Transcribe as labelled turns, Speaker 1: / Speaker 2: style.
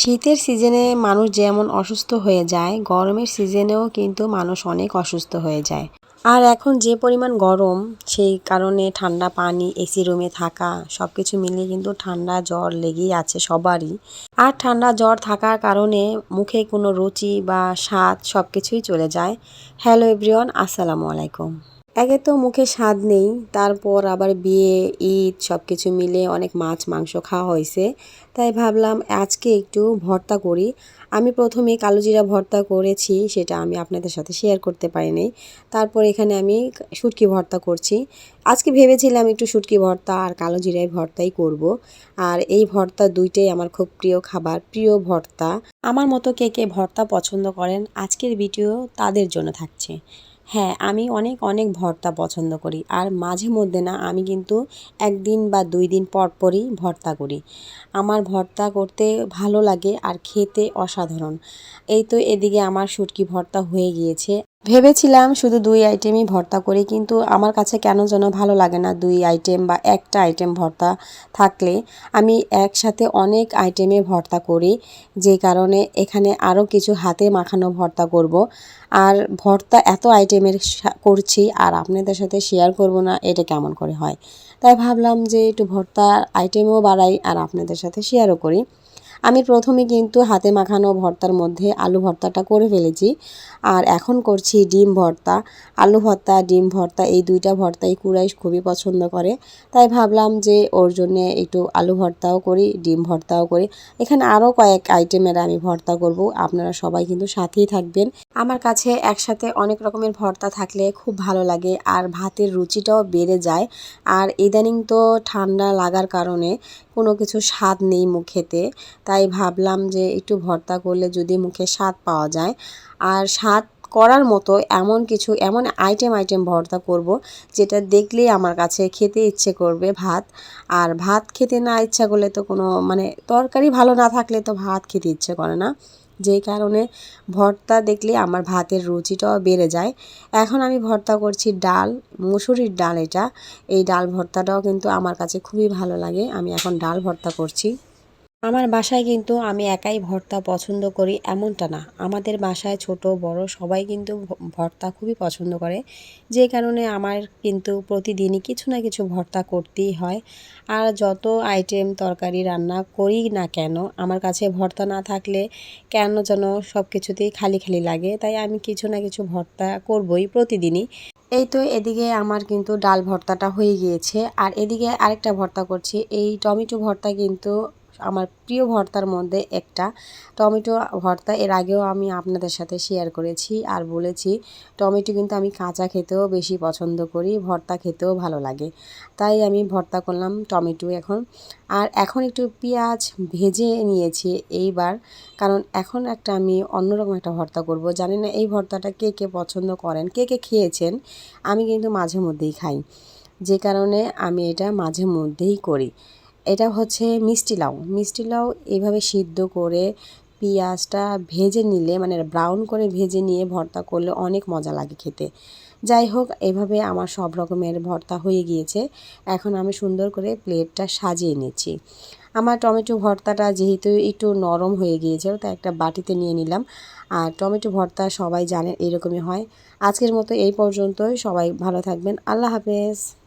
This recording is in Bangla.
Speaker 1: শীতের সিজনে মানুষ যেমন অসুস্থ হয়ে যায়, গরমের সিজনেও কিন্তু মানুষ অনেক অসুস্থ হয়ে যায়। আর এখন যে পরিমাণ গরম, সেই কারণে ঠান্ডা পানি, এসি রুমে থাকা সব কিছু মিলিয়ে কিন্তু ঠান্ডা জ্বর লেগেই আছে সবারই। আর ঠান্ডা জ্বর থাকার কারণে মুখে কোনো রুচি বা স্বাদ সব কিছুই চলে যায়। হ্যালো এভরিওয়ান, আসসালামু আলাইকুম। একে তো মুখে স্বাদ নেই, তারপর আবার বিয়ে, ঈদ সব কিছু মিলে অনেক মাছ, মাংস খাওয়া হয়েছে। তাই ভাবলাম আজকে একটু ভর্তা করি। আমি প্রথমে কালোজিরা ভর্তা করেছি, সেটা আমি আপনাদের সাথে শেয়ার করতে পারিনি। তারপর এখানে আমি শুটকি ভর্তা করছি। আজকে ভেবেছিলাম একটু শুটকি ভর্তা আর কালো জিরাই ভর্তাই করব। আর এই ভর্তা দুইটাই আমার খুব প্রিয় খাবার, প্রিয় ভর্তা। আমার মতো কে কে ভর্তা পছন্দ করেন, আজকের ভিডিও তাদের জন্য থাকছে। হ্যাঁ আমি অনেক অনেক ভর্তা পছন্দ করি। আর মাঝে মধ্যে না, আমি কিন্তু একদিন বা দুই দিন পর পরই ভর্তা করি। আমার ভর্তা করতে ভালো লাগে আর খেতে অসাধারণ। এই তো এদিকে আমার শুটকি ভর্তা হয়ে গিয়েছে। ভেবেছিলাম শুধু দুই আইটেমই ভর্তা করি, কিন্তু আমার কাছে কেন যেন ভালো লাগে না দুই আইটেম বা একটা আইটেম ভর্তা থাকলে। আমি একসাথে অনেক আইটেমে ভর্তা করি, যে কারণে এখানে আরও কিছু হাতে মাখানো ভর্তা করব। আর ভর্তা এত আইটেমের করছি আর আপনাদের সাথে শেয়ার করব না, এটা কেমন করে হয়? তাই ভাবলাম যে একটু ভর্তার আইটেমও বাড়াই আর আপনাদের সাথে শেয়ারও করি। আমি প্রথমে কিন্তু হাতে মাখানো ভর্তার মধ্যে আলু ভর্তাটা করে ফেলেছি। আর এখন করছি ডিম ভর্তা। আলু ভর্তা, ডিম ভর্তা, এই দুইটা ভর্তাই কুড়াই খুবই পছন্দ করে। তাই ভাবলাম যে ওর জন্যে একটু আলু ভর্তাও করি, ডিম ভর্তাও করি। এখানে আরও কয়েক আইটেমের আমি ভর্তা করব। আপনারা সবাই কিন্তু সাথেই থাকবেন। আমার কাছে একসাথে অনেক রকমের ভর্তা থাকলে খুব ভালো লাগে আর ভাতের রুচিটাও বেড়ে যায়। আর ইদানিং তো ঠান্ডা লাগার কারণে কোনো কিছু স্বাদ নেই মুখেতে, তাই ভাবলাম যে একটু ভর্তা করলে যদি মুখে স্বাদ পাওয়া যায়। আর স্বাদ করার মতো এমন কিছু, এমন আইটেম আইটেম ভর্তা করব যেটা দেখলেই আমার কাছে খেতে ইচ্ছে করবে ভাত। আর ভাত খেতে না ইচ্ছা করলে তো কোনো মানে তরকারি ভালো না থাকলে তো ভাত খেতে ইচ্ছে করে না। যেই কারণে ভর্তা দেখলে আমার ভাতের রুচিটাও বেড়ে যায়। এখন আমি ভর্তা করছি ডাল, মুসুরির ডাল এটা। এই ডাল ভর্তাটাও কিন্তু আমার কাছে খুবই ভালো লাগে। আমি এখন ডাল ভর্তা করছি। আমার বাসায় কিন্তু আমি একাই ভর্তা পছন্দ করি এমনটা না। আমাদের বাসায় ছোট, বড় সবাই কিন্তু ভর্তা খুবই পছন্দ করে। যে কারণে আমার কিন্তু প্রতিদিনই কিছু না কিছু ভর্তা করতেই হয়। আর যত আইটেম তরকারি রান্না করি না কেন, আমার কাছে ভর্তা না থাকলে কেন যেন সব কিছুতেই খালি খালি লাগে। তাই আমি কিছু না কিছু ভর্তা করবই প্রতিদিনই। এই তো এদিকে আমার কিন্তু ডাল ভর্তাটা হয়ে গিয়েছে। আর এদিকে আরেকটা ভর্তা করছি। এই টমেটো ভর্তা কিন্তু আমার প্রিয় ভর্তার মধ্যে একটা টমেটো ভর্তা। এর আগেও আমি আপনাদের সাথে শেয়ার করেছি আর বলেছি, টমেটো কিন্তু আমি কাঁচা খেতেও বেশি পছন্দ করি, ভর্তা খেতেও ভালো লাগে। তাই আমি ভর্তা করলাম টমেটো এখন। আর এখন একটু পেঁয়াজ ভেজে নিয়েছি এইবার, কারণ এখন একটা আমি অন্যরকম একটা ভর্তা করব। জানি না এই ভর্তাটা কে কে পছন্দ করেন, কে কে খেয়েছেন, আমি কিন্তু মাঝে মধ্যেই খাই। যে কারণে আমি এটা মাঝে মধ্যেই করি। এটা হচ্ছে মিষ্টি লাউ। মিষ্টি লাউ এইভাবে সিদ্ধ করে পেঁয়াজটা ভেজে নিলে মানে ব্রাউন করে ভেজে নিয়ে ভর্তা করলে অনেক মজা লাগে খেতে। যাই হোক, এভাবে আমার সব রকমের ভর্তা হয়ে গিয়েছে। এখন আমি সুন্দর করে প্লেটটা সাজিয়ে নিচ্ছি। আমার টমেটো ভর্তাটা যেহেতু একটু নরম হয়ে গিয়েছে তাই একটা বাটিতে নিয়ে নিলাম। আর টমেটো ভর্তা সবাই জানেন এরকমই হয়। আজকের মতো এই পর্যন্তই। সবাই ভালো থাকবেন। আল্লাহ হাফেজ।